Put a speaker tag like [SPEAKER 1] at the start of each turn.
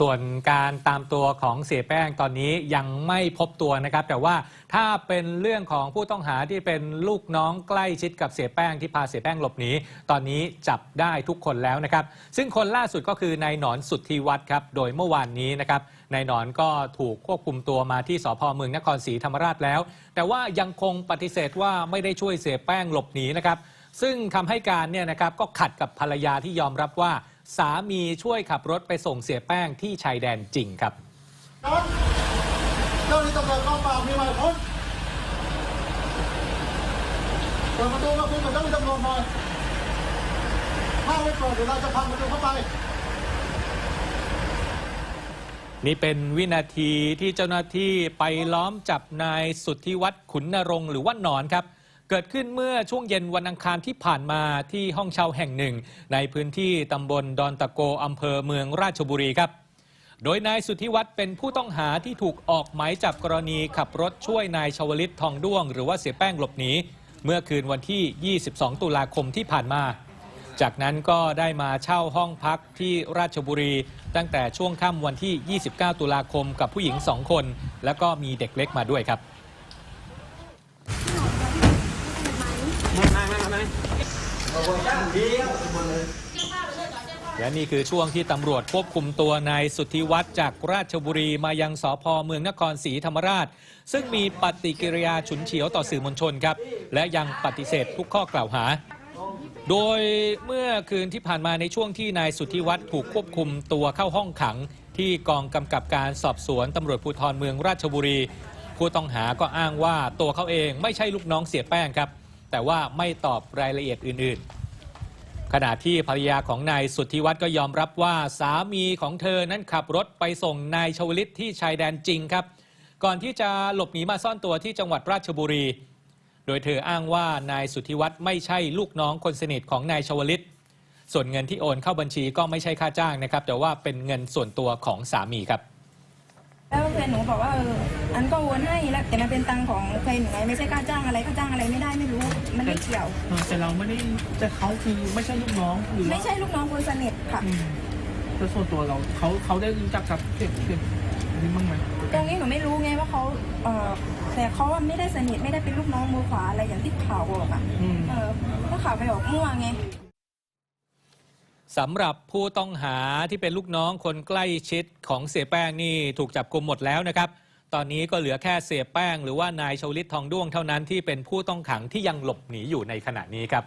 [SPEAKER 1] ส่วนการตามตัวของเสียแป้งตอนนี้ยังไม่พบตัวนะครับ แต่ว่าถ้าเป็นเรื่องของผู้ต้องหาที่เป็นลูกน้องใกล้ชิดกับเสียแป้งที่พาเสียแป้งหลบหนีตอนนี้จับได้ทุกคนแล้วนะครับ ซึ่งคนล่าสุดก็คือนายหนอนสุทธิวัฒน์ครับโดยเมื่อวานนี้นะครับนายหนอนก็ถูกควบคุมตัวมาที่สพเมืองนครศรีธรรมราชแล้ว แต่ว่ายังคงปฏิเสธว่าไม่ได้ช่วยเสียแป้งหลบหนีนะครับซึ่งคำให้การเนี่ยนะครับก็ขัดกับภรรยาที่ยอมรับว่า สามีช่วยขับรถไปส่งเสียแป้งที่ชายแดนจริงครับ
[SPEAKER 2] เจ้าหน้าที่ตำรวจกองปราบมีหมายค้นเปิดประตูมาคุยกับเจ้าหน้าที่ตำรวจหน่อยถ้าไม่เปิดเดี๋ยวเราจะพังประตูเข้าไป
[SPEAKER 1] นี่เป็นวินาทีที่เจ้าหน้าที่ไปล้อมจับนายสุทธิวัฒน์ขุนนรงค์หรือว่าหนอนครับ เกิดขึ้นเมื่อช่วงเย็นวันอังคารที่ผ่านมาที่ห้องเช่าแห่งหนึ่ง ในพื้นที่ตำบลดอนตะโกอำเภอเมืองราชบุรีครับ โดยนายสุทธิวัฒน์เป็นผู้ต้องหาที่ถูกออกหมายจับกรณีขับรถช่วยนายชวลิตทองด้วง หรือว่าเสียแป้งหลบหนีเมื่อคืนวันที่ 22 ตุลาคมที่ผ่านมา จากนั้นก็ได้มาเช่าห้องพักที่ราชบุรี ตั้งแต่ช่วงค่ำวันที่ 29 ตุลาคมกับผู้หญิง2คน แล้วก็มีเด็กเล็กมาด้วยครับ และนี่คือช่วงที่ตำรวจควบคุมตัวนายสุทธิวัฒน์จากราชบุรีมายังสพเมืองนครศรีธรรมราช ซึ่งมีปฏิกิริยาฉุนเฉียวต่อสื่อมวลชนครับ และยังปฏิเสธทุกข้อกล่าวหา โดยเมื่อคืนที่ผ่านมาในช่วงที่นายสุทธิวัฒน์ถูกควบคุมตัวเข้าห้องขัง ที่กองกำกับการสอบสวนตำรวจภูธรเมืองราชบุรี ผู้ต้องหาก็อ้างว่าตัวเขาเองไม่ใช่ลูกน้องเสียแป้งครับ แต่ว่าไม่ตอบรายละเอียดอื่นๆ ขณะที่ภรรยาของนายสุทธิวัฒน์ก็ยอมรับว่าสามีของเธอนั้นขับรถไปส่งนายชวลิตที่ชายแดนจริงครับ ก่อนที่จะหลบหนีมาซ่อนตัวที่จังหวัดราชบุรี โดยเธออ้างว่านายสุทธิวัฒน์ไม่ใช่ลูกน้องคนสนิทของนายชวลิต ส่วนเงินที่โอนเข้าบัญชีก็ไม่ใช่ค่าจ้างนะครับ แต่ว่าเป็นเงินส่วนตัวของสามีครับ
[SPEAKER 3] แล้วแฟนหนูบอกว่าเอออันก็โอนให้แล้วแต่มันเป็นตังค์ของแฟนหนูไงไม่ใช่ค่าจ้างอะไรค่าจ้างอะไรไม่ได้ไม่รู้ เกี่ยว
[SPEAKER 4] เออแต่เราไม่ได้แต่เขาคือไม่ใช่ลูกน้องหรือว่า
[SPEAKER 3] ไม่ใช่ลูกน้องคนสนิทค่ะ
[SPEAKER 4] อืมแต่ส่วนตัวเราเขาเขาได้รู้จักกับเด็กเด็กนี้บ้างไหม
[SPEAKER 3] ตรงนี้หนูไม่รู้ไงว่าเขาเออแต่เขาอะไม่ได้สนิทไม่ได้เป็นลูกน้องมือขวาอะไรอย่างที่ข่าวบอกอะ
[SPEAKER 4] อืม
[SPEAKER 3] เออก็ข่าวไปออกมั่วไง
[SPEAKER 1] สำหรับผู้ต้องหาที่เป็นลูกน้องคนใกล้ชิดของเสียแป้งนี่ถูกจับกลุมหมดแล้วนะครับ ตอนนี้ก็เหลือแค่เสียแป้ง หรือว่านายชวลิตทองด้วงเท่านั้นที่เป็นผู้ต้องขังที่ยังหลบหนีอยู่ในขณะนี้ครับ